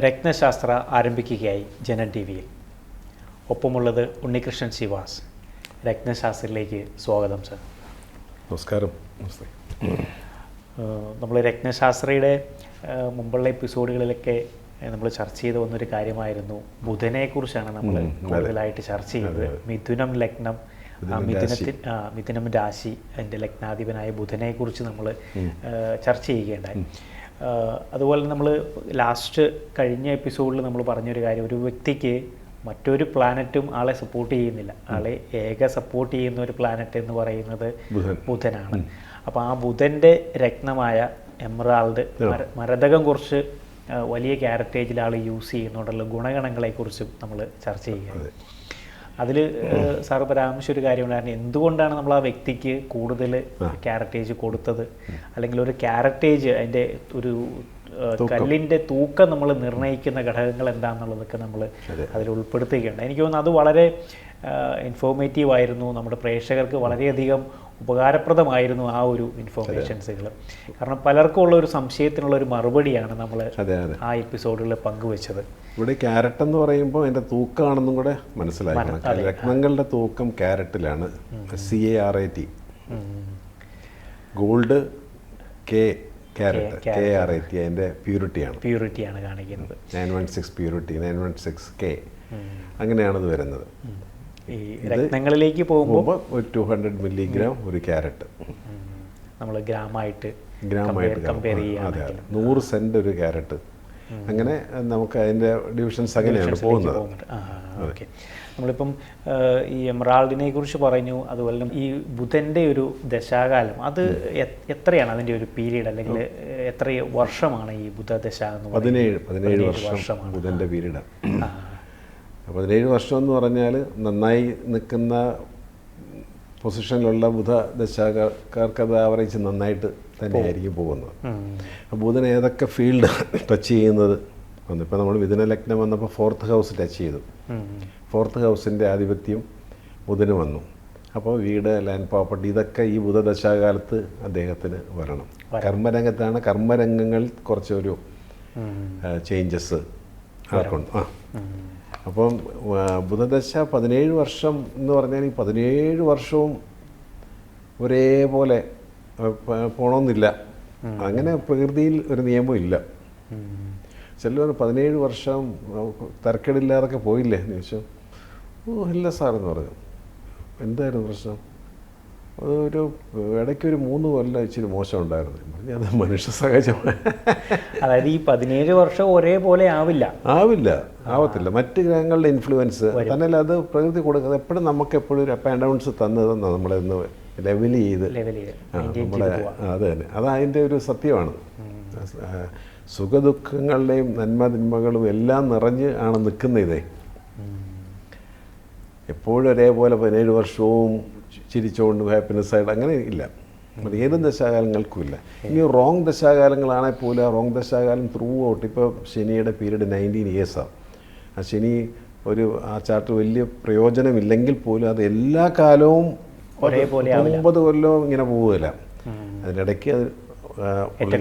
രത്നശാസ്ത്ര ആരംഭിക്കുകയായി Janam T വിയിൽ ഒപ്പമുള്ളത് ഉണ്ണികൃഷ്ണൻ ശിവാസ് രത്നശാസ്ത്രയിലേക്ക് സ്വാഗതം sir. നമസ്കാരം. നമസ്തേ. നമ്മൾ രത്നശാസ്ത്രയുടെ മുമ്പുള്ള എപ്പിസോഡുകളിലൊക്കെ നമ്മൾ ചർച്ച ചെയ്ത് വന്നൊരു കാര്യമായിരുന്നു. ബുധനെക്കുറിച്ചാണ് നമ്മൾ. കൂടുതലായിട്ട് ചർച്ച ചെയ്തത്. മിഥുനം ലഗ്നം മിഥുനത്തിൻ മിഥുനം രാശി. അതിന്റെ ലഗ്നാധിപനായ ബുധനെക്കുറിച്ച് നമ്മൾ ചർച്ച ചെയ്യുകയുണ്ടായി. അതുപോലെ നമ്മൾ ലാസ്റ്റ് കഴിഞ്ഞ എപ്പിസോഡിൽ നമ്മൾ പറഞ്ഞൊരു കാര്യം. ഒരു വ്യക്തിക്ക് മറ്റൊരു പ്ലാനറ്റും ആളെ സപ്പോർട്ട് ചെയ്യുന്നില്ല. ആളെ ഏക സപ്പോർട്ട് ചെയ്യുന്ന ഒരു പ്ലാനറ്റ് എന്ന് പറയുന്നത് ബുധനാണ്. അപ്പോൾ ആ ബുധന്റെ രത്നമായ എമറാൾഡ് മര മരതകം കുറച്ച് വലിയ ക്യാരറ്റേജിൽ ആൾ യൂസ് ചെയ്യുന്നതുകൊണ്ടുള്ള ഗുണഗണങ്ങളെക്കുറിച്ചും നമ്മൾ ചർച്ച ചെയ്യുക അതിൽ സാറ് പരാമർശിച്ച ഒരു കാര്യമുണ്ടായിരുന്നു എന്തുകൊണ്ടാണ് നമ്മൾ ആ വ്യക്തിക്ക് കൂടുതൽ ക്യാരറ്റേജ് കൊടുത്തത്? അല്ലെങ്കിൽ ഒരു ക്യാരറ്റേജ് അതിന്റെ ഒരു കല്ലിന്റെ തൂക്കം നമ്മൾ നിർണയിക്കുന്ന ഘടകങ്ങൾ എന്താണെന്നുള്ളതൊക്കെ നമ്മൾ അതിൽ ഉൾപ്പെടുത്തുകയുണ്ട് എനിക്ക് തോന്നുന്നു അത് വളരെ ഇൻഫോർമേറ്റീവ് ആയിരുന്നു. നമ്മുടെ പ്രേക്ഷകർക്ക് വളരെയധികം ഉപകാരപ്രദമായിരുന്നു ആ ഒരു ഇൻഫോർമേഷൻസുകൾ കാരണം പലർക്കും ഉള്ള ഒരു സംശയത്തിനുള്ള ഒരു മറുപടിയാണ് നമ്മൾ ആ എപ്പിസോഡുകളിൽ പങ്കുവെച്ചത്. ഇവിടെ ക്യാരറ്റ് എന്ന് പറയുമ്പോൾ അതിന്റെ തൂക്കമാണെന്നും കൂടെ മനസ്സിലാക്കണം രത്നങ്ങളുടെ തൂക്കം ക്യാരറ്റിലാണ് C A R A T gold K karat K R A T അതിന്റെ പ്യൂരിറ്റിയാണ് പ്യൂരിറ്റിയാണ് കാണിക്കുന്നത്. Nine one six purity nine one six K അങ്ങനെയാണ് ഇത് വരുന്നത്. ഈ രത്നങ്ങളിലേക്ക് പോകുമ്പോൾ ഒരു ടു ഹൺഡ്രഡ് മില്ലിഗ്രാം ഒരു ക്യാരറ്റ്. നമ്മൾ ഗ്രാമായിട്ട് ഗ്രാമായിട്ട് കമ്പയർ അതെ അതെ. നൂറ് സെന്റ് ഒരു ക്യാരറ്റ്. അങ്ങനെ നമുക്ക് അതിന്റെ ഡിവിഷൻസ് അങ്ങനെയാണ് പോകുന്നത്. ഓക്കെ നമ്മളിപ്പം ഈ എമറാൾഡിനെ കുറിച്ച് പറഞ്ഞു അതുപോലെ തന്നെ ഈ ബുധന്റെ ഒരു ദശാകാലം അത് എത്രയാണ് അതിന്റെ ഒരു പീരീഡ് അല്ലെങ്കിൽ എത്ര വർഷമാണ് ഈ ബുധദശ എന്ന് പതിനേഴ് പതിനേഴ് വർഷം വർഷമാണ്. ബുധന്റെ പീരീഡ് ആ, പതിനേഴ് വർഷം എന്ന് പറഞ്ഞാൽ നന്നായി നിൽക്കുന്ന പൊസിഷനിലുള്ള ബുധ ദശാക്കാർക്ക് അത് ആവറേജ് നന്നായിട്ട് തന്നെയായിരിക്കും പോകുന്നത്. ബുധൻ ഏതൊക്കെ ഫീൽഡ് ടച്ച് ചെയ്യുന്നത്? ഇപ്പോൾ നമ്മൾ മിഥുന ലഗ്നം വന്നപ്പോൾ ഫോർത്ത് ഹൗസ് ടച്ച് ചെയ്തു. ഫോർത്ത് ഹൗസിന്റെ ആധിപത്യം ബുധന് വന്നു. അപ്പോൾ വീട് ലാൻഡ് പ്രോപ്പർട്ടി ഇതൊക്കെ ഈ ബുധദശാകാലത്ത് അദ്ദേഹത്തിന് വരണം. കർമ്മരംഗത്താണ് കർമ്മരംഗങ്ങൾ കുറച്ചൊരു ചേഞ്ചസ് ആർക്കുണ്ട് ആ. അപ്പം ബുധദശ പതിനേഴ് വർഷം എന്ന് പറഞ്ഞാൽ ഈ പതിനേഴ് വർഷവും ഒരേപോലെ പോണമെന്നില്ല അങ്ങനെ പ്രകൃതിയിൽ ഒരു നിയമം ഇല്ല. ചില പതിനേഴ് വർഷം തരക്കേടില്ലാതൊക്കെ പോയില്ലേ? എന്ന് ചോദിച്ചു ഓ ഇല്ല സാറെന്ന് പറഞ്ഞു. എന്തായിരുന്നു പ്രശ്നം? അതൊരു ഇടയ്ക്കൊരു മൂന്ന് കൊല്ലം ഇച്ചിരി മോശം ഉണ്ടായിരുന്നു അത് മനുഷ്യ സഹജമാണ് അതായത് ഈ പതിനേഴ് വർഷം ഒരേപോലെ ആവില്ല. ആവില്ല. ആവത്തില്ല. മറ്റ് ഗ്രഹങ്ങളുടെ ഇൻഫ്ലുവൻസ് തന്നെ അത് പ്രകൃതി കൊടുക്കുന്നത്. എപ്പോഴും നമുക്ക് എപ്പോഴും ഒരു അപ്പ് ആൻഡ് ഡൗൺസ് തന്നതെന്ന് നമ്മളെ ഒന്ന് ലെവൽ ചെയ്ത്. നമ്മളെ അത് തന്നെ. അത് അതിന്റെ ഒരു സത്യമാണ്. സുഖദുഃഖങ്ങളുടെയും നന്മതിന്മകളും എല്ലാം നിറഞ്ഞ് ആണ് നിൽക്കുന്ന ഇതേ എപ്പോഴും ഒരേപോലെ പതിനേഴ് വർഷവും ചിരിച്ചുകൊണ്ട് ഹാപ്പിനെസ് ആയിട്ട് അങ്ങനെ ഇല്ല. അത് ഏത് ദശാകാലങ്ങൾക്കും ഇല്ല. ഇനി റോങ് ദശാകാലങ്ങളാണെങ്കിൽ പോലും ആ റോങ് ദശാകാലം ത്രൂ ഔട്ട് ഇപ്പോൾ ശനിയുടെ പീരീഡ് നയന്റീൻ ഇയേഴ്സാണ് ആ. ശനി ഒരു ആ ചാർട്ട് വലിയ പ്രയോജനമില്ലെങ്കിൽ പോലും അത് എല്ലാ കാലവും ഒമ്പത് കൊല്ലവും ഇങ്ങനെ പോവുകയില്ല. അതിനിടയ്ക്ക് അത്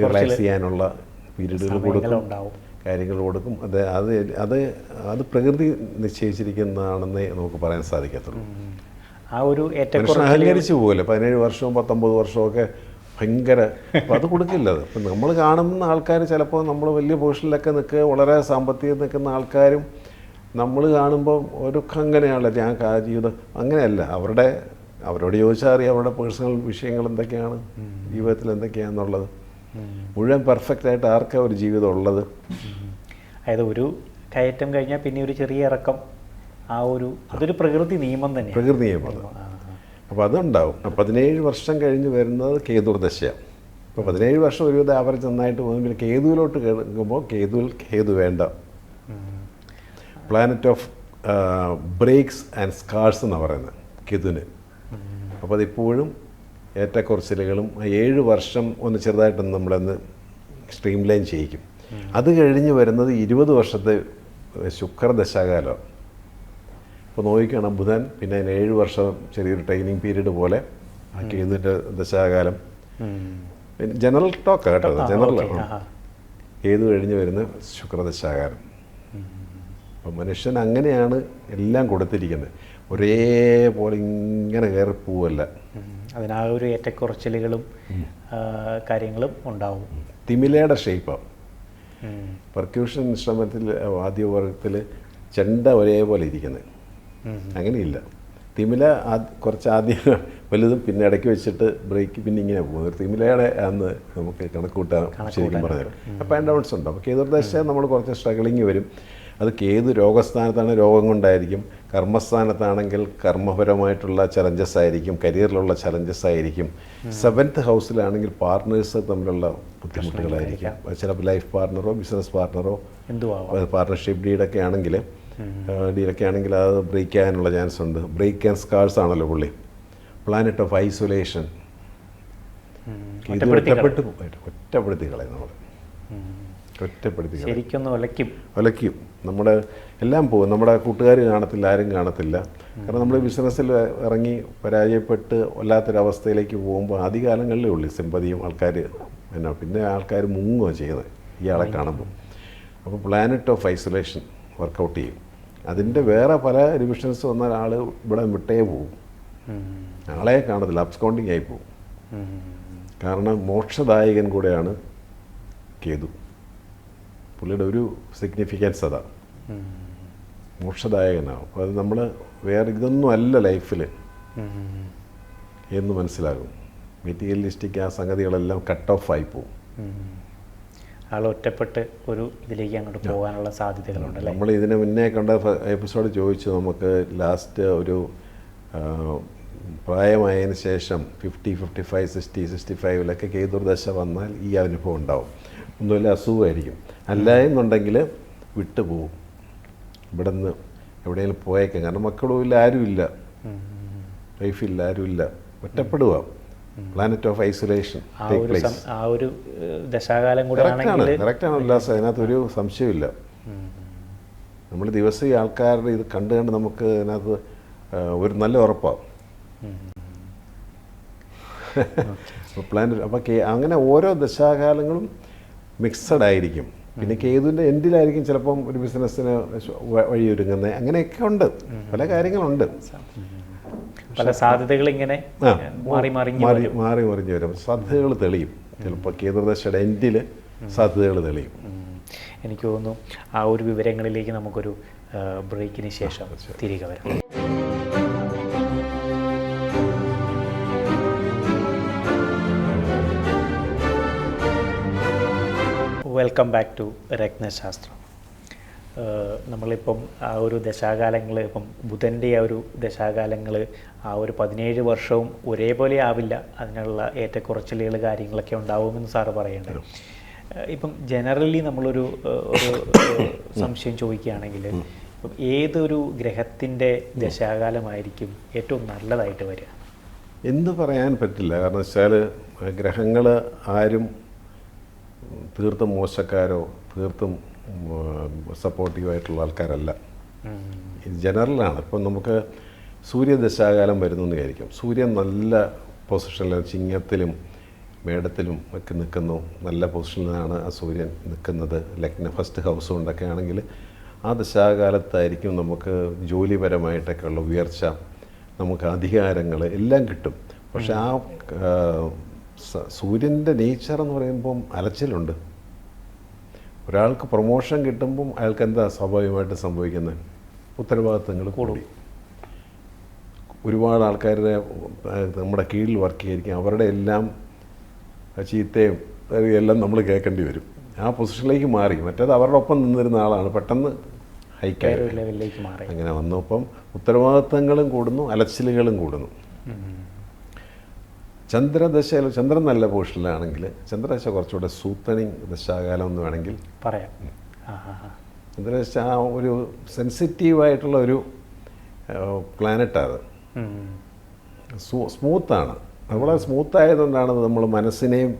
റിലാക്സ് ചെയ്യാനുള്ള പീരീഡുകൾ കൊടുക്കും. കാര്യങ്ങൾ കൊടുക്കും. അത് അത് അത് അത് പ്രകൃതി നിശ്ചയിച്ചിരിക്കുന്നതാണെന്നേ നമുക്ക് പറയാൻ സാധിക്കത്തുള്ളൂ. ആ ഒരു ഏറ്റവും അഹങ്കരിച്ചു പോകല്ലേ പതിനേഴ് വർഷവും പത്തൊമ്പത് വർഷമൊക്കെ ഭയങ്കര അപ്പം അത് കൊടുക്കില്ല അത്. ഇപ്പം നമ്മൾ കാണുന്ന ആൾക്കാർ ചിലപ്പോൾ നമ്മൾ വലിയ പൊസിഷനിലൊക്കെ നിൽക്കുക വളരെ സാമ്പത്തികം നിൽക്കുന്ന ആൾക്കാരും നമ്മൾ കാണുമ്പോൾ ഒരു അങ്ങനെയാണല്ലോ. ഞാൻ ജീവിതം അങ്ങനെയല്ല. അവരുടെ അവരോട് ചോദിച്ചാൽ അറിയാം അവരുടെ പേഴ്സണൽ വിഷയങ്ങൾ എന്തൊക്കെയാണ് ജീവിതത്തിൽ എന്തൊക്കെയാണെന്നുള്ളത്. മുഴുവൻ പെർഫെക്റ്റ് ആയിട്ട് ആർക്കാ ഒരു ജീവിതം ഉള്ളത്? അതായത് ഒരു കയറ്റം കഴിഞ്ഞാൽ പിന്നെ ഒരു ചെറിയ ഇറക്കം. ആ ഒരു അതൊരു പ്രകൃതി നിയമം തന്നെ പ്രകൃതി നിയമം. അപ്പോൾ അതുണ്ടാവും. പതിനേഴ് വർഷം കഴിഞ്ഞ് വരുന്നത് കേതുർദശയാണ് അപ്പോൾ പതിനേഴ് വർഷം ഒരു വിധം ആവറേജ് നന്നായിട്ട് പോകും. പിന്നെ കേതുവിലോട്ട് കേൾക്കുമ്പോൾ കേതുവിൽ കേതു വേണ്ട. Planet of breaks and scars എന്നാണ് പറയുന്നത് കേതുവിന്. അപ്പോൾ അതിപ്പോഴും ഏറ്റക്കുറച്ചിലുകളും ഏഴ് വർഷം ഒന്ന് ചെറുതായിട്ടൊന്ന് നമ്മളൊന്ന് സ്ട്രീം ലൈൻ ചെയ്യിക്കും. അത് കഴിഞ്ഞ് വരുന്നത് ഇരുപത് വർഷത്തെ ശുക്രദശാകാലം. അപ്പോൾ നോക്കിക്കണം ബുധൻ പിന്നെ അതിന് ഏഴ് വർഷം ചെറിയൊരു ട്രെയിനിങ് പീരീഡ് പോലെ ആ കേതുവിന്റെ ദശാകാലം. പിന്നെ ജനറൽ ടോക്ക് കേട്ടോ ജനറൽ. ഏത് കഴിഞ്ഞ് വരുന്ന ശുക്രദശാകാലം. അപ്പം മനുഷ്യൻ അങ്ങനെയാണ് എല്ലാം കൊടുത്തിരിക്കുന്നത്. ഒരേപോലെ ഇങ്ങനെ കയറി പോവല്ല. അതിനാ ഒരു ഏറ്റക്കുറച്ചിലുകളും കാര്യങ്ങളും ഉണ്ടാവും. തിമിലയുടെ ഷേപ്പാണ്. പെർക്യൂഷൻ ഇൻസ്ട്രുമെന്റിൽ വാദ്യവർഗത്തിൽ ചെണ്ട ഒരേപോലെ ഇരിക്കുന്നത്. അങ്ങനെയില്ല. തിമില ആ കുറച്ച് ആദ്യം വലുതും പിന്നെ ഇടയ്ക്ക് വെച്ചിട്ട് ബ്രേക്ക് പിന്നെ ഇങ്ങനെ പോകും. തിമിലയുടെ അന്ന് നമുക്ക് കണക്ക് കൂട്ടാൻ ശരിക്കും പറഞ്ഞത് അപ്പോൾ ആൻഡ് ഡൗൺസ് ഉണ്ട്. അപ്പോൾ കേതുർദശ നമ്മൾ കുറച്ച് സ്ട്രഗിളിങ് വരും. അത് ഏത് രോഗസ്ഥാനത്താണ് രോഗം കൊണ്ടായിരിക്കും. കർമ്മസ്ഥാനത്താണെങ്കിൽ കർമ്മപരമായിട്ടുള്ള ചലഞ്ചസ് ആയിരിക്കും. കരിയറിലുള്ള ചലഞ്ചസ് ആയിരിക്കും. സെവൻത്ത് ഹൗസിലാണെങ്കിൽ പാർട്ട്നേഴ്സ് തമ്മിലുള്ള ബുദ്ധിമുട്ടുകളായിരിക്കാം. ചിലപ്പോൾ ലൈഫ് പാർട്ട്ണറോ ബിസിനസ് പാർട്ട്ണറോ പാർട്ട്ണർഷിപ്പ് പാർട്ണർഷിപ്പ് ഡീഡൊക്കെ ആണെങ്കിൽ ഡീലൊക്കെ ആണെങ്കിൽ അത് ബ്രേക്ക് ചെയ്യാനുള്ള ചാൻസ് ഉണ്ട്. ബ്രേക്ക് ആൻഡ് സ്കാർസ് ആണല്ലോ പുള്ളി. പ്ലാനറ്റ് ഓഫ് ഐസൊലേഷൻ ഒറ്റപ്പെടുത്തി കളയും. നമ്മൾ. ഒറ്റപ്പെടുത്തി ശരിക്കും ഒലയ്ക്കും. ഒലയ്ക്കും. നമ്മുടെ എല്ലാം പോകും. നമ്മുടെ കൂട്ടുകാർ കാണത്തില്ല ആരും കാണത്തില്ല. കാരണം നമ്മൾ ബിസിനസ്സിൽ ഇറങ്ങി പരാജയപ്പെട്ട് വല്ലാത്തൊരവസ്ഥയിലേക്ക് പോകുമ്പോൾ ആദ്യകാലങ്ങളിലേ ഉള്ളൂ സിമ്പതിയും ആൾക്കാർ എന്നാ പിന്നെ ആൾക്കാർ മുങ്ങുകയാണ് ചെയ്യുന്നത് ഇയാളെ കാണുമ്പോൾ അപ്പോൾ പ്ലാനറ്റ് ഓഫ് ഐസൊലേഷൻ വർക്കൗട്ട് ചെയ്യും. അതിന്റെ വേറെ പല ഡിവിഷൻസ് വന്നാൽ ആൾ ഇവിടെ വിട്ടേ പോകും. ആളെ കാണത്തില്ല അബ്സ്കൗണ്ടിങ് ആയി പോകും കാരണം മോക്ഷദായകൻ കൂടെയാണ് കേതു. പുള്ളിയുടെ ഒരു സിഗ്നിഫിക്കൻസ് അതാ. മോക്ഷദായകനാവും. അപ്പോൾ അത് നമ്മൾ വേറെ ഇതൊന്നും അല്ല ലൈഫിൽ എന്ന് മനസ്സിലാകും. മെറ്റീരിയലിസ്റ്റിക് ആ സംഗതികളെല്ലാം കട്ട് ഓഫ് ആയി പോകും ഉം. ആൾ ഒറ്റപ്പെട്ട് ഒരു ഇതിലേക്ക് അങ്ങോട്ട് പോകാനുള്ള സാധ്യതകളുണ്ട് നമ്മൾ ഇതിന് മുന്നേ കണ്ട എപ്പിസോഡ് ചോദിച്ചു നമുക്ക് ലാസ്റ്റ് ഒരു പ്രായമായതിനു ശേഷം fifty fifty five sixty sixty ഫൈവിലൊക്കെ കേതുർദശ വന്നാൽ ഈ അനുഭവം ഉണ്ടാവും. ഒന്നുമില്ല അസുഖമായിരിക്കും. അല്ല എന്നുണ്ടെങ്കിൽ വിട്ടുപോകും. ഇവിടെ നിന്ന് എവിടെയെങ്കിലും പോയേക്കാം. കാരണം മക്കളും ഇല്ല ആരുമില്ല വൈഫില്ല ലൈഫില്ല ആരുമില്ല. ഒറ്റപ്പെടുക. പ്ലാനറ്റ് ഓഫ് ഐസൊലേഷൻ ആ ഒരു ദശാകാലം കൂടെ കറക്റ്റാണ് ആണെങ്കിൽ അതിനകത്ത് ഒരു സംശയമില്ല നമ്മൾ ദിവസം ഈ ആൾക്കാരുടെ ഇത് കണ്ടു കണ്ട് നമുക്ക് അതിനകത്ത് ഒരു നല്ല ഉറപ്പാണ് പ്ലാനറ്റ് അപ്പോൾ അങ്ങനെ ഓരോ ദശാകാലങ്ങളും മിക്സഡ് ആയിരിക്കും. പിന്നെ കേതുവിന്റെ എൻഡിലായിരിക്കും ചിലപ്പം ഒരു ബിസിനസ്സിന് വഴിയൊരുങ്ങുന്നത്. അങ്ങനെയൊക്കെ ഉണ്ട്. പല കാര്യങ്ങളുണ്ട്. പല സാധ്യതകൾ ഇങ്ങനെ മാറി മാറി മാറി. മാറി മറിഞ്ഞ് വരും. സാധ്യതകൾ തെളിയും. ചിലപ്പോൾ കേന്ദ്രദേശയുടെ എൻഡിൽ സാധ്യതകൾ തെളിയും. എനിക്ക് തോന്നുന്നു ആ ഒരു വിവരങ്ങളിലേക്ക് നമുക്കൊരു ബ്രേക്കിന് ശേഷം തിരികെ വരാം. Welcome back to Ratnashastram. നമ്മളിപ്പം ആ ഒരു ദശാകാലങ്ങൾ ഇപ്പം ബുധന്റെ ആ ഒരു ദശാകാലങ്ങൾ ആ ഒരു പതിനേഴ് വർഷവും ഒരേപോലെ ആവില്ല. അതിനുള്ള ഏറ്റക്കുറച്ചിലുകൾ കാര്യങ്ങളൊക്കെ ഉണ്ടാവുമെന്ന് സാറ് പറയേണ്ടത് ഇപ്പം ജനറലി നമ്മളൊരു ഒരു സംശയം ചോദിക്കുകയാണെങ്കിൽ ഇപ്പം ഏതൊരു ഗ്രഹത്തിന്റെ ദശാകാലമായിരിക്കും ഏറ്റവും നല്ലതായിട്ട് വരിക? എന്ത് പറയാൻ പറ്റില്ല. കാരണം വെച്ചാൽ ഗ്രഹങ്ങൾ ആരും തീർത്തും മോശക്കാരോ തീർത്തും സപ്പോർട്ടീവായിട്ടുള്ള ആൾക്കാരല്ല. ജനറലാണ്. ഇപ്പം നമുക്ക് സൂര്യദശാകാലം വരുന്നു എന്ന് വിചാരിക്കും. സൂര്യൻ നല്ല പൊസിഷനിൽ ചിങ്ങത്തിലും മേടത്തിലും ഒക്കെ നിൽക്കുന്നു. നല്ല പൊസിഷനിലാണ് ആ സൂര്യൻ നിൽക്കുന്നത്. ലഗ്ന ഫസ്റ്റ് ഹൗസ് കൊണ്ടൊക്കെ ആണെങ്കിൽ ആ ദശാകാലത്തായിരിക്കും നമുക്ക് ജോലിപരമായിട്ടൊക്കെ ഉള്ള ഉയർച്ച നമുക്ക് അധികാരങ്ങൾ എല്ലാം കിട്ടും. പക്ഷെ ആ, സൂര്യന്റെ നേച്ചർ എന്ന് പറയുമ്പം അലച്ചിലുണ്ട്. ഒരാൾക്ക് പ്രൊമോഷൻ കിട്ടുമ്പം അയാൾക്ക് എന്താ സ്വാഭാവികമായിട്ട് സംഭവിക്കുന്നത് ഉത്തരവാദിത്തങ്ങൾ കൂടി. ഒരുപാട് ആൾക്കാരുടെ നമ്മുടെ കീഴിൽ വർക്ക് ചെയ്തിരിക്കും അവരുടെ എല്ലാം ചീത്തയും എല്ലാം നമ്മൾ കേൾക്കേണ്ടി വരും. ആ പൊസിഷനിലേക്ക് മാറി. മറ്റേത് അവരുടെ ഒപ്പം നിന്നിരുന്ന ആളാണ്. പെട്ടെന്ന് ഹൈക്കായി ലെവലിലേക്ക് മാറി. അങ്ങനെ വന്നപ്പം ഉത്തരവാദിത്തങ്ങളും കൂടുന്നു അലച്ചിലുകളും കൂടുന്നു. ചന്ദ്രദശയിൽ ചന്ദ്രൻ നല്ല പോഷനിലാണെങ്കിൽ ചന്ദ്രദശ കുറച്ചുകൂടെ സൂത്തണിങ് ദശാകാലം എന്ന് വേണമെങ്കിൽ പറയാം. ചന്ദ്രദശ ആ ഒരു സെൻസിറ്റീവായിട്ടുള്ള ഒരു പ്ലാനറ്റാണ്. സ്മൂത്താണ്. നമ്മളെ സ്മൂത്ത് ആയതുകൊണ്ടാണ് നമ്മൾ മനസ്സിനെയും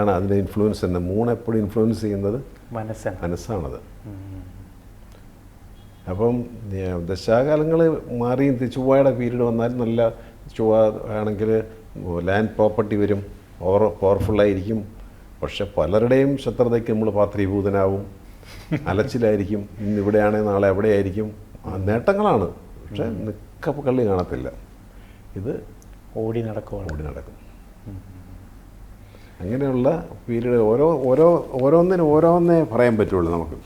ആണ് അതിന്റെ ഇൻഫ്ലുവൻസ് തന്നെ മൂൺ എപ്പോഴും ഇൻഫ്ലുവൻസ് ചെയ്യുന്നത് മനസ്സാണ്. മനസ്സാണത്. അപ്പം ദശാകാലങ്ങൾ മാറിയും ചൊവ്വയുടെ പീരീഡ് വന്നാൽ നല്ല ചൊവ്വ ആണെങ്കിൽ ലാൻഡ് പ്രോപ്പർട്ടി വരും ഓവർ പവർഫുള്ളായിരിക്കും. പക്ഷെ പലരുടെയും ശത്രുതയ്ക്ക് നമ്മൾ പാത്രീഭൂതനാവും. അലച്ചിലായിരിക്കും. ഇന്ന് ഇവിടെയാണെങ്കിൽ നാളെ എവിടെയായിരിക്കും നേട്ടങ്ങളാണ്. പക്ഷെ നിക്കപ്പള്ളി കാണത്തില്ല. ഇത് ഓടി നടക്കും ഓടി നടക്കും. അങ്ങനെയുള്ള പീരീഡ് ഓരോ ഓരോ ഓരോന്നിനും ഓരോന്നേ പറയാൻ പറ്റുള്ളൂ നമുക്ക്.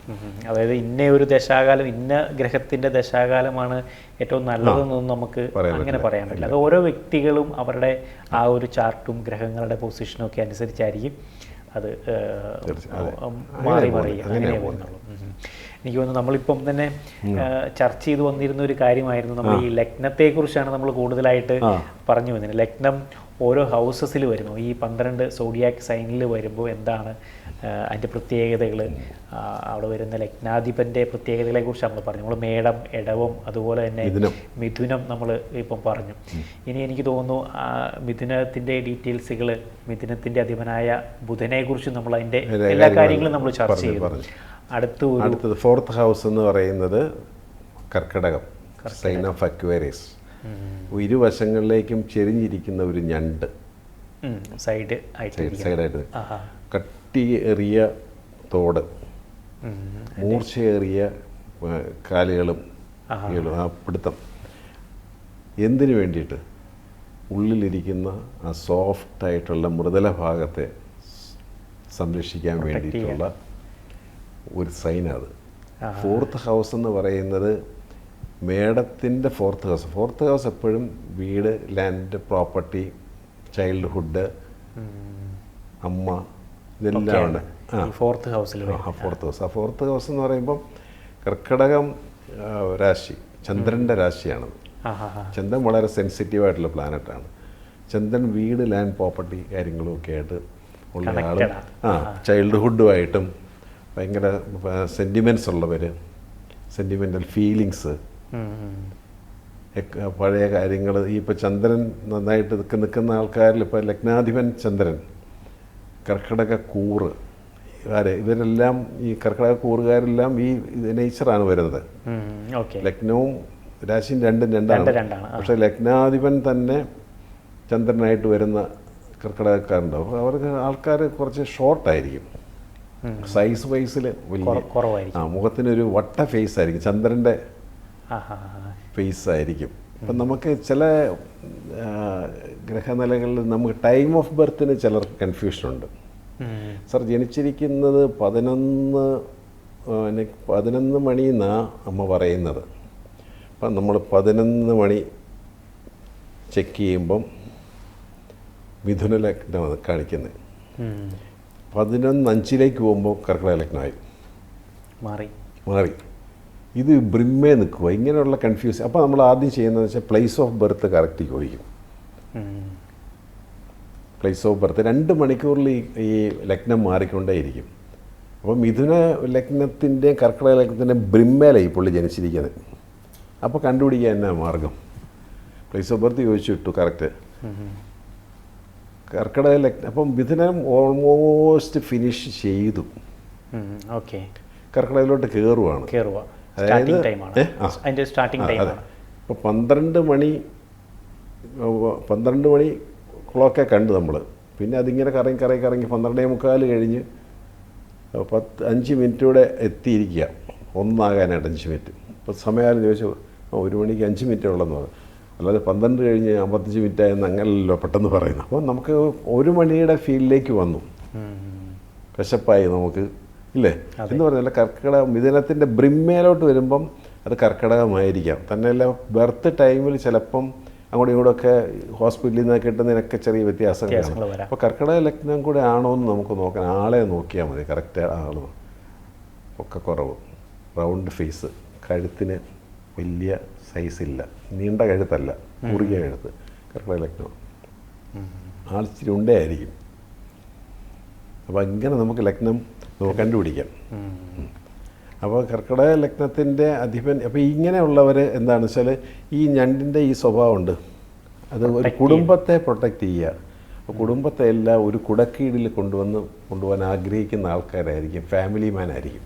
അതായത് ഇന്ന ഒരു ദശാകാലം ഇന്ന ഗ്രഹത്തിന്റെ ദശാകാലമാണ് ഏറ്റവും നല്ലതെന്നൊന്നും നമുക്ക് അങ്ങനെ പറയാൻ പറ്റില്ല. അത് ഓരോ വ്യക്തികളും അവരുടെ ആ ഒരു ചാർട്ടും ഗ്രഹങ്ങളുടെ പൊസിഷനും ഒക്കെ അനുസരിച്ചായിരിക്കും അത് മാറി അങ്ങനെ അങ്ങനെ പോകുന്നുള്ളൂ. എനിക്ക് തോന്നുന്നു നമ്മളിപ്പം തന്നെ ചർച്ച ചെയ്തു വന്നിരുന്ന ഒരു കാര്യമായിരുന്നു നമ്മൾ ഈ ലഗ്നത്തെക്കുറിച്ചാണ് നമ്മൾ കൂടുതലായിട്ട് പറഞ്ഞു വന്നത് ലഗ്നം ഓരോ ഹൗസസിൽ വരുന്നു. ഈ പന്ത്രണ്ട് സോഡിയാക് സൈനിൽ വരുമ്പോൾ എന്താണ് അതിന്റെ പ്രത്യേകതകൾ അവിടെ വരുന്ന ലഗ്നാധിപന്റെ പ്രത്യേകതകളെ കുറിച്ച് നമ്മൾ പറഞ്ഞു. നമ്മൾ മേടം ഇടവും അതുപോലെ തന്നെ മിഥുനം. നമ്മൾ ഇപ്പം പറഞ്ഞു. ഇനി എനിക്ക് തോന്നുന്നു മിഥുനത്തിന്റെ ഡീറ്റെയിൽസുകൾ മിഥുനത്തിന്റെ അധിപനായ ബുധനെ കുറിച്ച് നമ്മൾ അതിന്റെ എല്ലാ കാര്യങ്ങളും നമ്മൾ ചർച്ച ചെയ്തു. അടുത്ത അടുത്തത് ഫോർത്ത് ഹൗസ് എന്ന് പറയുന്നത് കർക്കിടകം. സൈൻ ഓഫ് അക്വേറിയസ് ഇരുവശങ്ങളിലേക്കും ചെരിഞ്ഞിരിക്കുന്ന ഒരു ഞണ്ട്. സൈഡ് സൈഡായിട്ട്. കട്ടിയേറിയ തോട്. മൂർച്ചയേറിയ കാലുകളും ആ പിടുത്തം. എന്തിനു വേണ്ടിയിട്ട്? ഉള്ളിലിരിക്കുന്ന ആ സോഫ്റ്റ് ആയിട്ടുള്ള മൃദുല ഭാഗത്തെ സംരക്ഷിക്കാൻ വേണ്ടിയിട്ടുള്ള ഒരു സൈനാണ് അത് ഫോർത്ത് ഹൗസ് എന്ന് പറയുന്നത് മേടത്തിന്റെ ഫോർത്ത് ഹൗസ്. ഫോർത്ത് ഹൗസ് എപ്പോഴും വീട് ലാൻഡ് പ്രോപ്പർട്ടി ചൈൽഡ്ഹുഡ് അമ്മ ഇതെല്ലാമാണ് ഫോർത്ത് ഹൗസിൽ ആ. ഫോർത്ത് ഹൗസ് ആ ഫോർത്ത് ഹൗസ് എന്ന് പറയുമ്പം കർക്കിടകം രാശി ചന്ദ്രന്റെ രാശിയാണത് ചന്ദ്രൻ വളരെ സെൻസിറ്റീവ് ആയിട്ടുള്ള പ്ലാനറ്റാണ് ചന്ദ്രൻ വീട് ലാൻഡ് പ്രോപ്പർട്ടി കാര്യങ്ങളും ഒക്കെ ആയിട്ട് ഉള്ള ആൾ ആ ചൈൽഡ്ഹുഡുമായിട്ടും ഭയങ്കര സെന്റിമെന്റ്സ് ഉള്ളവർ സെന്റിമെന്റൽ ഫീലിങ്സ് പഴയ കാര്യങ്ങൾ. ഈ ഇപ്പോൾ ചന്ദ്രൻ നന്നായിട്ട് നിൽക്ക നിൽക്കുന്ന ആൾക്കാരിൽ ഇപ്പോൾ ലഗ്നാധിപൻ ചന്ദ്രൻ കർക്കിടക കൂറ് ആര് ഇവരെല്ലാം ഈ കർക്കിടക കൂറുകാരെല്ലാം ഈ നേച്ചറാണ് വരുന്നത്. ലഗ്നവും രാശിയും രണ്ടും രണ്ടാണ്. രണ്ട് പക്ഷെ ലഗ്നാധിപൻ തന്നെ ചന്ദ്രനായിട്ട് വരുന്ന കർക്കിടകക്കാരുണ്ടാവും. അപ്പോൾ അവർക്ക് ആൾക്കാർ കുറച്ച് ഷോർട്ടായിരിക്കും സൈസ് വൈസിൽ വലിയ ആ മുഖത്തിനൊരു വട്ട ഫേസ് ആയിരിക്കും. ചന്ദ്രന്റെ ഫേസ് ആയിരിക്കും അപ്പം നമുക്ക് ചില ഗ്രഹനിലകളിൽ നമുക്ക് ടൈം ഓഫ് ബർത്തിന് ചിലർക്ക് കൺഫ്യൂഷനുണ്ട്. സാർ സർ ജനിച്ചിരിക്കുന്നത് പതിനൊന്ന് പതിനൊന്ന് മണി എന്നാ അമ്മ പറയുന്നത്. അപ്പം നമ്മൾ പതിനൊന്ന് മണി ചെക്ക് ചെയ്യുമ്പം മിഥുന ലഗ്നമാണ് കാണിക്കുന്നത് പതിനൊന്നഞ്ചിലേക്ക് പോകുമ്പോൾ കർക്കിടക ലഗ്നമായി. മാറി. മാറി. ഇത് ബ്രിമ്മേ നിൽക്കുക. ഇങ്ങനെയുള്ള കൺഫ്യൂസ് അപ്പോൾ നമ്മൾ ആദ്യം ചെയ്യുന്നത് വെച്ചാൽ പ്ലേസ് ഓഫ് ബർത്ത് കറക്റ്റ് ചോദിക്കും. പ്ലേസ് ഓഫ് ബർത്ത് രണ്ട് മണിക്കൂറിൽ ഈ ഈ ലഗ്നം മാറിക്കൊണ്ടേയിരിക്കും. അപ്പോൾ മിഥുന ലഗ്നത്തിന്റെ കർക്കിടക ലഗ്നത്തിന്റെ ബ്രിമ്മേലായി പുള്ളി ജനിച്ചിരിക്കുന്നത്. അപ്പോൾ കണ്ടുപിടിക്കുക എന്നാ മാർഗം? പ്ലേസ് ഓഫ് ബർത്ത് ചോദിച്ചു ഇട്ടു കറക്റ്റ് കർക്കിടക ലഗ്നം അപ്പം മിഥുനം ഓൾമോസ്റ്റ് ഫിനിഷ് ചെയ്തു. ഓക്കെ കർക്കിടകയിലോട്ട് കയറുവാണ് കയറുക അതായത് സ്റ്റാർട്ടിംഗ് ടൈമാണ്. അതിന്റെ സ്റ്റാർട്ടിംഗ് ടൈമാണ് ഇപ്പോൾ പന്ത്രണ്ട് മണി പന്ത്രണ്ട് മണി ക്ലോക്കെ കണ്ടു നമ്മൾ പിന്നെ അതിങ്ങനെ കറങ്ങി കറങ്ങി കറങ്ങി പന്ത്രണ്ടേ മുക്കാൽ കഴിഞ്ഞ് പത്ത് അഞ്ച് മിനിറ്റോടെ എത്തിയിരിക്കുക. ഒന്നാകാനായിട്ട് അഞ്ച് മിനിറ്റ്. ഇപ്പോൾ സമയം ചോദിച്ചു ആ, ഒരു മണിക്ക് അഞ്ച് മിനിറ്റ് ഉള്ളെന്ന് പറഞ്ഞു. അല്ലാതെ പന്ത്രണ്ട് കഴിഞ്ഞ് അമ്പത്തഞ്ച് മിനിറ്റ് ആയെന്ന് അങ്ങനല്ലോ പെട്ടെന്ന് പറയുന്നത്. അപ്പോൾ നമുക്ക് ഒരു മണിയുടെ ഫീൽഡിലേക്ക് വന്നു. കശപ്പായി വിശപ്പായി നമുക്ക് ഇല്ലേ? എന്ന് പറഞ്ഞാൽ കർക്കിടക മിഥുനത്തിന്റെ ബ്രിമ്മേലോട്ട് വരുമ്പം അത് കർക്കിടകമായിരിക്കാം. തന്നെയല്ല ബർത്ത് ടൈമിൽ ചിലപ്പം അങ്ങോട്ടും ഇങ്ങോട്ടൊക്കെ ഹോസ്പിറ്റലിൽ നിന്ന് കിട്ടുന്നതിനൊക്കെ ചെറിയ വ്യത്യാസങ്ങളാണ്. അപ്പോൾ കർക്കിടക ലഗ്നം കൂടെ ആണോ എന്ന് നമുക്ക് നോക്കാൻ ആളെ നോക്കിയാൽ മതി. കറക്റ്റ് ആൾ ഒക്കെ കുറവ്. റൗണ്ട് ഫേസ് കഴുത്തിന് വലിയ സൈസില്ല നീണ്ട കഴുത്തല്ല. കുറുകിയ കഴുത്ത്. കർക്കിടക ലഗ്നം. ആൾ ഉണ്ടേ ആയിരിക്കും അപ്പോൾ ഇങ്ങനെ നമുക്ക് ലഗ്നം നമുക്ക് കണ്ടുപിടിക്കാം. അപ്പോൾ കർക്കിടക ലഗ്നത്തിന്റെ അധിപൻ അപ്പോൾ ഇങ്ങനെയുള്ളവർ എന്താണെന്ന് വെച്ചാൽ ഈ ഞണ്ടിന്റെ ഈ സ്വഭാവമുണ്ട്. അത് ഒരു കുടുംബത്തെ പ്രൊട്ടക്റ്റ് ചെയ്യുക. അപ്പോൾ കുടുംബത്തെ എല്ലാം ഒരു കുടക്കീടിൽ കൊണ്ടുവന്ന് കൊണ്ടുപോകാൻ ആഗ്രഹിക്കുന്ന ആൾക്കാരായിരിക്കും ഫാമിലി മാൻ ആയിരിക്കും.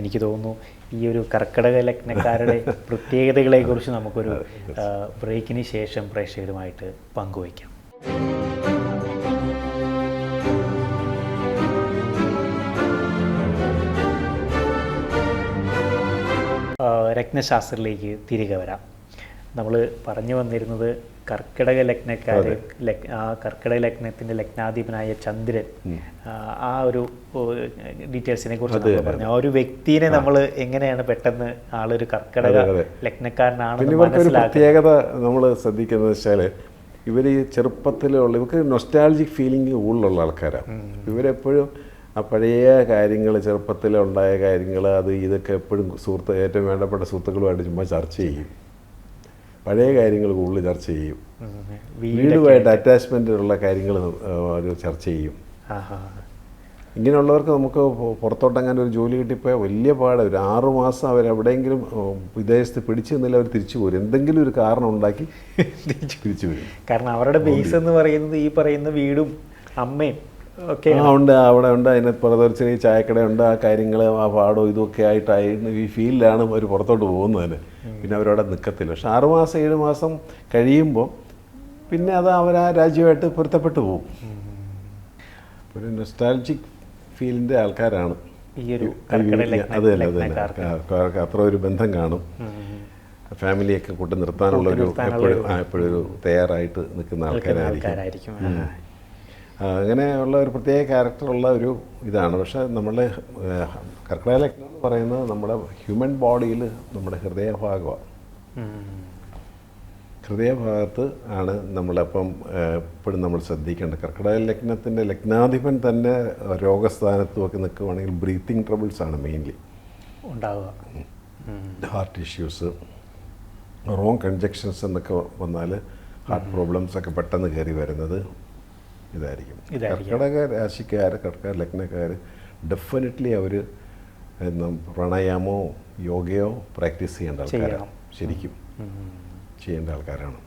എനിക്ക് തോന്നുന്നു ഈ ഒരു കർക്കിടക ലഗ്നക്കാരുടെ പ്രത്യേകതകളെ കുറിച്ച് നമുക്കൊരു ബ്രേക്കിന് ശേഷം പ്രേക്ഷകരുമായിട്ട് പങ്കുവയ്ക്കാം. രത്നശാസ്ത്രത്തിലേക്ക് തിരികെ വരാം. നമ്മൾ പറഞ്ഞു വന്നിരുന്നത് കർക്കിടക ലഗ്നക്കാര് ആ കർക്കിടക ലഗ്നത്തിന്റെ ലഗ്നാധിപനായ ചന്ദ്രൻ ആ, ഒരു ഡീറ്റെയിൽസിനെ കുറിച്ച് പറഞ്ഞു. ആ ഒരു വ്യക്തിനെ നമ്മൾ എങ്ങനെയാണ് പെട്ടെന്ന് ആളൊരു കർക്കിടക ലഗ്നക്കാരനാണ് പ്രത്യേകത നമ്മൾ ശ്രദ്ധിക്കുന്നത് വെച്ചാൽ ഇവർ ഈ ചെറുപ്പത്തിലുള്ള ഇവർക്ക് നൊസ്റ്റാൾജിക് ഫീലിംഗ് കൂടുതലുള്ള ആൾക്കാരാണ് ഇവരെപ്പോഴും ആ പഴയ കാര്യങ്ങൾ ചെറുപ്പത്തിലുണ്ടായ കാര്യങ്ങൾ അത് ഇതൊക്കെ എപ്പോഴും സുഹൃത്ത് ഏറ്റവും വേണ്ടപ്പെട്ട സുഹൃത്തുക്കളുമായിട്ട് ചുമ്മാ ചർച്ച ചെയ്യും. പഴയ കാര്യങ്ങൾ കൂടുതൽ ചർച്ച ചെയ്യും. വീടുമായിട്ട് അറ്റാച്ച്മെന്റുള്ള കാര്യങ്ങൾ ചർച്ച ചെയ്യും. ഇങ്ങനെയുള്ളവർക്ക് നമുക്ക് പുറത്തോട്ട് അങ്ങനെ ഒരു ജോലി കിട്ടിപ്പോയാൽ വലിയ പാട്. ഒരു ആറു മാസം അവർ എവിടെയെങ്കിലും വിദേശത്ത് പിടിച്ചു നിന്നില്ല അവർ തിരിച്ചു പോരും. എന്തെങ്കിലും ഒരു കാരണം ഉണ്ടാക്കി തിരിച്ചു വരും. കാരണം അവരുടെ ബേസ് എന്ന് പറയുന്നത് ഈ പറയുന്ന വീടും അമ്മയും. ആ ഉണ്ട് അവിടെ ഉണ്ട്. അതിന് പുറത്തൊരു ചെറിയ ചായക്കടയുണ്ട് ആ കാര്യങ്ങൾ ആ പാടോ ഇതൊക്കെ ആയിട്ടായിരുന്നു ഈ ഫീൽഡിലാണ് അവർ പുറത്തോട്ട് പോകുന്നത്. പിന്നെ അവരവിടെ നിൽക്കത്തില്ല. പക്ഷെ ആറ് മാസം ഏഴ് മാസം കഴിയുമ്പോൾ പിന്നെ അത് അവർ ആ രാജ്യമായിട്ട് പൊരുത്തപ്പെട്ടു പോകും. ഒരു നൊസ്റ്റാൾജിക് ഫീലിന്റെ ആൾക്കാരാണ്. അത് അത്ര ഒരു ബന്ധം കാണും. ഫാമിലിയൊക്കെ കൂട്ടി നിർത്താനുള്ള ഒരു എപ്പോഴും എപ്പോഴും ഒരു തയ്യാറായിട്ട് നിൽക്കുന്ന ആൾക്കാരായിരിക്കും. അങ്ങനെയുള്ള ഒരു പ്രത്യേക ക്യാരക്ടറുള്ള ഒരു ഇതാണ്. പക്ഷെ നമ്മുടെ കർക്കിടക ലഗ്നം എന്ന് പറയുന്നത് നമ്മുടെ ഹ്യൂമൻ ബോഡിയിൽ നമ്മുടെ ഹൃദയഭാഗമാണ്. ഹൃദയഭാഗത്ത് ആണ് നമ്മളപ്പം എപ്പോഴും നമ്മൾ ശ്രദ്ധിക്കേണ്ടത്. കർക്കിടക ലഗ്നത്തിന്റെ ലഗ്നാധിപൻ തന്നെ രോഗസ്ഥാനത്തും ഒക്കെ നിൽക്കുവാണെങ്കിൽ ബ്രീത്തിങ് ട്രബിൾസ് ആണ് മെയിൻലി. ഉണ്ടാവുക. ഹാർട്ട് ഇഷ്യൂസ് റോങ് കൺജക്ഷൻസ് എന്നൊക്കെ വന്നാൽ ഹാർട്ട് പ്രോബ്ലംസ് ഒക്കെ പെട്ടെന്ന് കയറി വരുന്നത് ഇതായിരിക്കും. കർക്കിടക രാശിക്കാർ കർക്കിടക ലഗ്നക്കാർ ഡെഫിനറ്റ്ലി അവർ പ്രാണായാമോ യോഗയോ പ്രാക്ടീസ് ചെയ്യേണ്ട ആൾക്കാരാണ്. ശരിക്കും. ചെയ്യേണ്ട ആൾക്കാരാണ്.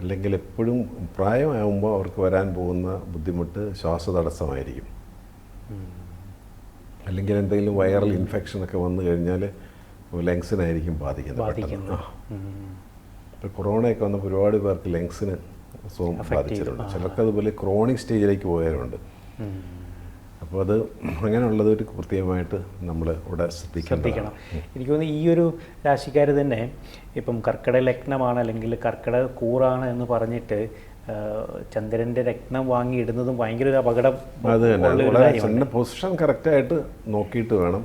അല്ലെങ്കിൽ എപ്പോഴും പ്രായമാകുമ്പോൾ അവർക്ക് വരാൻ പോകുന്ന ബുദ്ധിമുട്ട് ശ്വാസതടസ്സമായിരിക്കും. അല്ലെങ്കിൽ എന്തെങ്കിലും വൈറൽ ഇൻഫെക്ഷൻ ഒക്കെ വന്നു കഴിഞ്ഞാൽ ലങ്സിനായിരിക്കും ബാധിക്കുന്നത് പെട്ടെന്ന്. ഇപ്പോൾ കൊറോണയൊക്കെ വന്നപ്പോൾ ഒരുപാട് പേർക്ക് ലങ്സിന് അസുഖം ബാധിച്ചിട്ടുണ്ട്. ചിലർക്ക് അതുപോലെ ക്രോണിക് സ്റ്റേജിലേക്ക് പോയവരുണ്ട് അപ്പോൾ അത് അങ്ങനെയുള്ളത് ഒരു കൃത്യമായിട്ട് നമ്മൾ ഇവിടെ ശ്രദ്ധിക്കണം. എനിക്ക് തോന്നുന്നു ഈ ഒരു രാശിക്കാർ തന്നെ ഇപ്പം കർക്കിടക ലഗ്നമാണ് അല്ലെങ്കിൽ കർക്കിടക കൂറാണ് എന്ന് പറഞ്ഞിട്ട് ചന്ദ്രന്റെ രക്തം വാങ്ങി ഇടുന്നതും ഭയങ്കര ഒരു അപകടം അത് തന്നെ. പൊസിഷൻ കറക്റ്റായിട്ട് നോക്കിയിട്ട് വേണം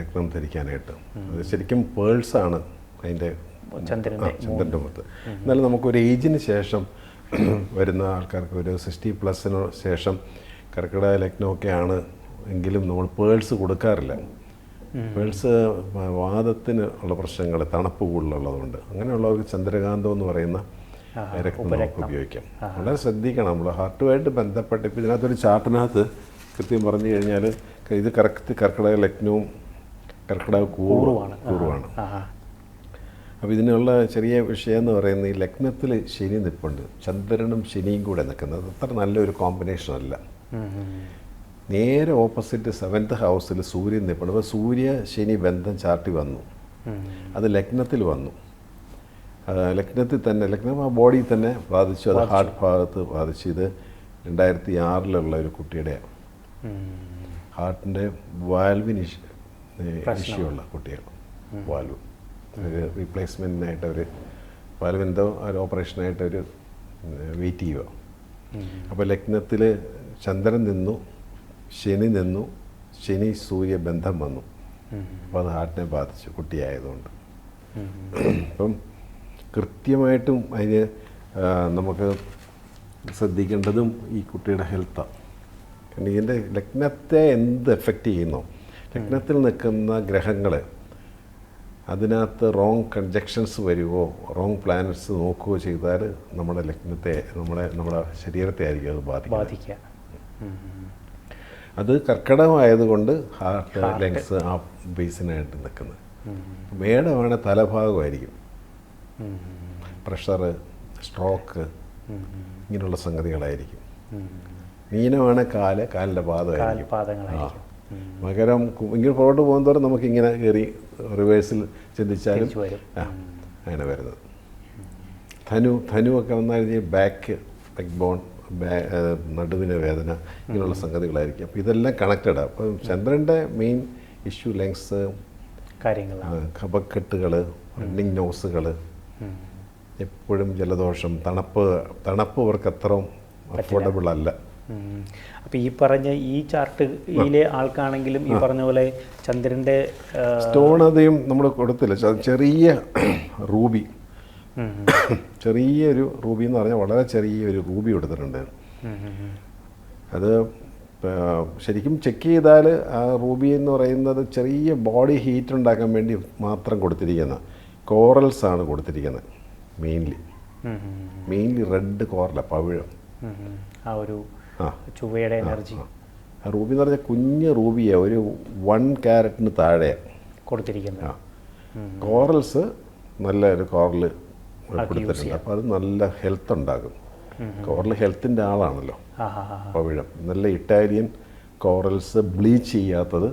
രക്തം ധരിക്കാനായിട്ട്. ശരിക്കും പേഴ്സാണ് അതിന്റെ ചന്ദ്രന്റെ ചന്ദ്രന്റെ മുഖത്ത് എന്നാലും നമുക്കൊരു ഏജിന് ശേഷം വരുന്ന ആൾക്കാർക്ക് ഒരു സിക്സ്റ്റി പ്ലസിന് ശേഷം കർക്കിടക ലഗ്നമൊക്കെ ആണ് എങ്കിലും നമ്മൾ പേഴ്സ് കൊടുക്കാറില്ല. പേഴ്സ് വാദത്തിന് ഉള്ള പ്രശ്നങ്ങൾ തണുപ്പ് കൂടുതലുള്ളതുകൊണ്ട്. അങ്ങനെയുള്ളവർക്ക് ചന്ദ്രകാന്തം എന്ന് പറയുന്ന രക്തം നമുക്ക് ഉപയോഗിക്കാം. വളരെ ശ്രദ്ധിക്കണം നമ്മൾ. ഹാർട്ടുമായിട്ട് ബന്ധപ്പെട്ട് ഇപ്പോൾ ഇതിനകത്തൊരു ചാർട്ടിനകത്ത് കൃത്യം പറഞ്ഞു കഴിഞ്ഞാൽ ഇത് കറക്റ്റ് കർക്കിടക ലഗ്നവും കർക്കിടക കൂറുമാണ് കൂറുമാണ് അപ്പോൾ ഇതിനുള്ള ചെറിയ വിഷയം എന്ന് പറയുന്നത് ഈ ലഗ്നത്തിൽ ശനി നിൽപ്പുണ്ട് ചന്ദ്രനും ശനിയും കൂടെ നിൽക്കുന്നത് അത്ര നല്ലൊരു കോമ്പിനേഷൻ അല്ല. നേരെ ഓപ്പോസിറ്റ് സെവൻത്ത് ഹൗസിൽ സൂര്യൻ നിൽപ്പുണ്ട് അപ്പോൾ സൂര്യ ശനി ബന്ധം ചാർട്ടി വന്നു. അത് ലഗ്നത്തിൽ വന്നു. ലഗ്നത്തിൽ തന്നെ ലഗ്നം ആ ബോഡിയിൽ തന്നെ ബാധിച്ചു. അത് ഹാർട്ട് ഭാഗത്ത് ബാധിച്ചു. ഇത് രണ്ടായിരത്തി ആറിലുള്ള ഒരു കുട്ടിയുടെ. ഹാർട്ടിന്റെ വാൽവിന് ഇഷ്യൂ ഉള്ള കുട്ടികൾ വാൽവ് ഒരു റീപ്ലേസ്മെന്റിനായിട്ട് അവർ വാൽവിന്റെ ഒരു ഓപ്പറേഷനായിട്ട് ഒരു വെയിറ്റ് ചെയ്യുക അപ്പോൾ ലഗ്നത്തിൽ ചന്ദ്രൻ നിന്നു ശനി നിന്നു ശനി സൂര്യ ബന്ധം വന്നു. അപ്പോൾ അത് ഹാർട്ടിനെ ബാധിച്ചു കുട്ടിയായതുകൊണ്ട്. അപ്പം കൃത്യമായിട്ടും അതിന് നമുക്ക് ശ്രദ്ധിക്കേണ്ടതും ഈ കുട്ടിയുടെ ഹെൽത്താണ് കാരണം ഇതിന്റെ ലഗ്നത്തെ എന്ത് എഫക്റ്റ് ചെയ്യുന്നു? ലഗ്നത്തിൽ നിൽക്കുന്ന ഗ്രഹങ്ങൾ അതിനകത്ത് റോങ് കൺജക്ഷൻസ് വരുവോ? റോങ് പ്ലാനറ്റ്സ് നോക്കുകയോ ചെയ്താൽ നമ്മുടെ ലഗ്നത്തെ നമ്മുടെ നമ്മുടെ ശരീരത്തെ ആയിരിക്കും അത് ബാധിക്കുക. ബാധിക്കുക അത് കർക്കിടകമായതുകൊണ്ട് ഹാർട്ട് ലങ്സ് ആ ബേസിനായിട്ട് നിൽക്കുന്നത്. മേടമാണ് തലഭാഗമായിരിക്കും. പ്രഷർ സ്ട്രോക്ക് ഇങ്ങനെയുള്ള സംഗതികളായിരിക്കും. മീനമാണ് കാൽ കാലിന്റെ പാദമായിരിക്കും. കു- ഇങ്ങനെ പുറകോട്ട് പോകുന്നതോടെ നമുക്ക് ഇങ്ങനെ കയറി റിവേഴ്സിൽ ചിന്തിച്ചാലും ആ അങ്ങനെ വരുന്നത്. ധനു ധനു ഒക്കെ വന്നാൽ ഈ ബാക്ക് ബെക്ക് ബോൺ നടുവിന് വേദന ഇങ്ങനെയുള്ള സംഗതികളായിരിക്കും. അപ്പോൾ ഇതെല്ലാം കണക്റ്റഡ് അപ്പം ചന്ദ്രന്റെ മെയിൻ ഇഷ്യൂ ലെങ്സ് കാര്യങ്ങൾ കപക്കെട്ടുകൾ റണ്ണിങ് നോസുകൾ എപ്പോഴും ജലദോഷം തണുപ്പ് തണുപ്പ് അവർക്ക് അത്ര അഫോർഡബിൾ അല്ല. ഉം. അപ്പൊ ഈ പറഞ്ഞ ഈ ചാർട്ട് ചാർട്ടിലെ ആൾക്കാണെങ്കിലും ഈ പറഞ്ഞ പോലെ ചന്ദ്രന്റെ സ്റ്റോൺ അധികം നമ്മൾ കൊടുത്തില്ല. ചെറിയ റൂബി. ചെറിയൊരു റൂബി എന്ന് പറഞ്ഞാൽ വളരെ ചെറിയൊരു റൂബി കൊടുത്തിട്ടുണ്ട്. അത് ശരിക്കും ചെക്ക് ചെയ്താൽ ആ റൂബി എന്ന് പറയുന്നത് ചെറിയ ബോഡി ഹീറ്റ് ഉണ്ടാക്കാൻ വേണ്ടി മാത്രം കൊടുത്തിരിക്കുന്ന കോറൽസ് ആണ് കൊടുത്തിരിക്കുന്നത് മെയിൻലി. മെയിൻലി റെഡ് കോറല പവിഴം. ആ ഒരു ചുവയുടെ എനർജി. റൂബി എന്ന് പറഞ്ഞാൽ കുഞ്ഞ് റൂബിയെ ഒരു വൺ ക്യാരറ്റിന് താഴെ കൊടുത്തിരിക്കുന്നത് കോറൽസ് നല്ല ഒരു കോറൽ കൊടുത്തിട്ടുണ്ട് അപ്പോൾ അത് നല്ല ഹെൽത്ത് ഉണ്ടാകും കോറൽ ഹെൽത്തിന്റെ ആളാണല്ലോ. പവിഴം നല്ല ഇറ്റാലിയൻ കോറൽസ് ബ്ലീച്ച് ചെയ്യാത്തത്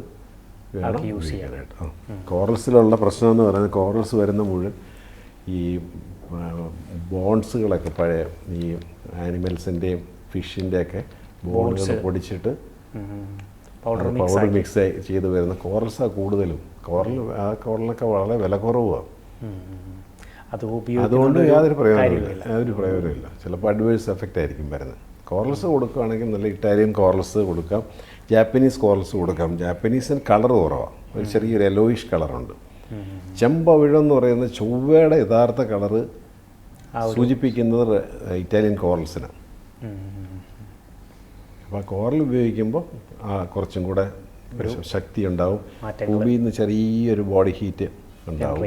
വേണം യൂസ് ചെയ്യാനായിട്ട് കോറൽസിലുള്ള പ്രശ്നം എന്ന് പറയുന്നത് കോറൽസ് വരുന്ന മുഴുവൻ ഈ ബോൺസുകളൊക്കെ പഴയ ഈ ആനിമൽസിന്റെയും ഫിഷിന്റെയൊക്കെ ബോൾസ് പൊടിച്ചിട്ട് പൗഡർ പൗഡർ മിക്സ് ചെയ്ത് വരുന്ന കോറൽസാണ് കൂടുതലും. കോറൽ ആ കോറലൊക്കെ വളരെ വില കുറവാണ് അത് അതുകൊണ്ട് യാതൊരു പ്രയോജനമില്ല യാതൊരു പ്രയോജനമില്ല ചിലപ്പോൾ അഡ്വേഴ്സ് എഫക്റ്റ് ആയിരിക്കും വരുന്നത്. കോറൽസ് കൊടുക്കുകയാണെങ്കിൽ നല്ല ഇറ്റാലിയൻ കോറൽസ് കൊടുക്കാം. ജാപ്പനീസ് കോറൽസ് കൊടുക്കാം. ജാപ്പനീസിന് കളർ കുറവാണ് ഒരു ചെറിയൊരു യെലോയിഷ് കളറുണ്ട് ചെമ്പവിഴം എന്ന് പറയുന്ന ചൊവ്വയുടെ യഥാർത്ഥ കളറ് സൂചിപ്പിക്കുന്നത് ഇറ്റാലിയൻ കോറൽസിനാണ് അപ്പോൾ ആ കോറൽ ഉപയോഗിക്കുമ്പോൾ ആ കുറച്ചും കൂടെ ഒരു ശക്തി ഉണ്ടാവും ഭൂമിയിൽ നിന്ന് ചെറിയൊരു ബോഡി ഹീറ്റ് ഉണ്ടാവും.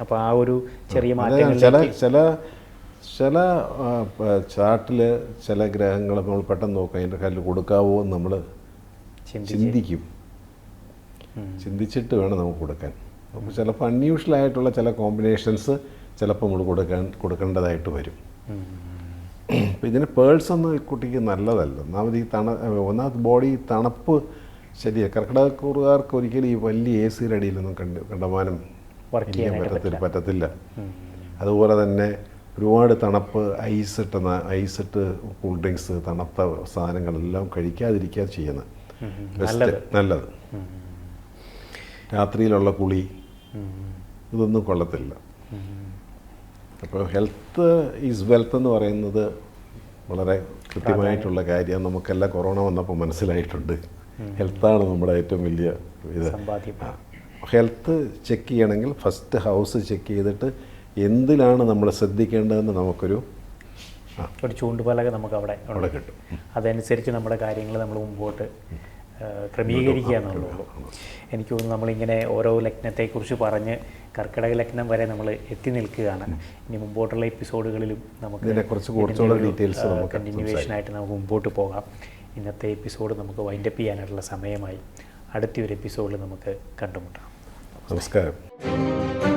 അപ്പോൾ ആ. ഒരു ചെറിയ ചില ചില ചില ചാർട്ടിൽ ചില ഗ്രഹങ്ങൾ നമ്മൾ പെട്ടെന്ന് നോക്കാം അതിന്റെ കല്ല് കൊടുക്കാവോ എന്ന് നമ്മൾ ചിന്തിക്കും. ചിന്തിച്ചിട്ട് വേണം നമുക്ക് കൊടുക്കാൻ. അപ്പോൾ ചിലപ്പോൾ അൺയൂഷ്വൽ ആയിട്ടുള്ള ചില കോമ്പിനേഷൻസ് ചിലപ്പോൾ നമ്മൾ കൊടുക്കാൻ കൊടുക്കേണ്ടതായിട്ട് വരും. അപ്പോൾ ഇതിന് പേഴ്സ് ഒന്നും ഈ കുട്ടിക്ക് നല്ലതല്ല. ഒന്നാമത് ഈ തണ ഒന്നാമത് ബോഡി തണുപ്പ് ശരിയാണ് കർക്കിടകക്കൂറുകാർക്ക് ഒരിക്കലും ഈ വലിയ എ സിയുടെ അടിയിലൊന്നും കണ്ട് കണ്ടമാനം വർക്ക് ഇരിക്കാൻ പറ്റത്തില്ല പറ്റത്തില്ല. അതുപോലെ തന്നെ ഒരുപാട് തണുപ്പ് ഐസ് ഇട്ട ഐസ് ഇട്ട് കൂൾ ഡ്രിങ്ക്സ് തണുത്ത സാധനങ്ങളെല്ലാം കഴിക്കാതിരിക്കുക ചെയ്യുന്നത് ബെസ്റ്റ് നല്ലത്. രാത്രിയിലുള്ള കുളി ഇതൊന്നും കൊള്ളത്തില്ല. അപ്പോൾ ഹെൽത്ത് ഈസ് വെൽത്ത് എന്ന് പറയുന്നത് വളരെ കൃത്യമായിട്ടുള്ള കാര്യം. നമുക്കെല്ലാം കൊറോണ വന്നപ്പോൾ മനസ്സിലായിട്ടുണ്ട്. ഹെൽത്താണ് നമ്മുടെ ഏറ്റവും വലിയ ഇത്. ഹെൽത്ത് ചെക്ക് ചെയ്യണമെങ്കിൽ ഫസ്റ്റ് ഹൗസ് ചെക്ക് ചെയ്തിട്ട് എന്തിലാണ് നമ്മൾ ശ്രദ്ധിക്കേണ്ടതെന്ന് നമുക്കൊരു ഒരു ചൂണ്ടുപലക നമുക്ക് അവിടെ. അവിടെ കിട്ടും. അതനുസരിച്ച് നമ്മുടെ കാര്യങ്ങൾ നമ്മൾ മുമ്പോട്ട് ക്രമീകരിക്കുക എന്നുള്ളൂ. എനിക്ക് തോന്നുന്നു നമ്മളിങ്ങനെ ഓരോ ലഗ്നത്തെക്കുറിച്ച് പറഞ്ഞ് കർക്കിടക ലഗ്നം വരെ നമ്മൾ എത്തി നിൽക്കുകയാണ്. ഇനി മുമ്പോട്ടുള്ള എപ്പിസോഡുകളിലും നമുക്ക് ഡീറ്റെയിൽസ് നമുക്ക് കണ്ടിന്യൂവേഷൻ ആയിട്ട് നമുക്ക് മുമ്പോട്ട് പോകാം. ഇന്നത്തെ എപ്പിസോഡ് നമുക്ക് വൈൻഡപ്പ് ചെയ്യാനായിട്ടുള്ള സമയമായി. അടുത്തൊരു എപ്പിസോഡിൽ നമുക്ക് കണ്ടുമുട്ടാം. നമസ്കാരം.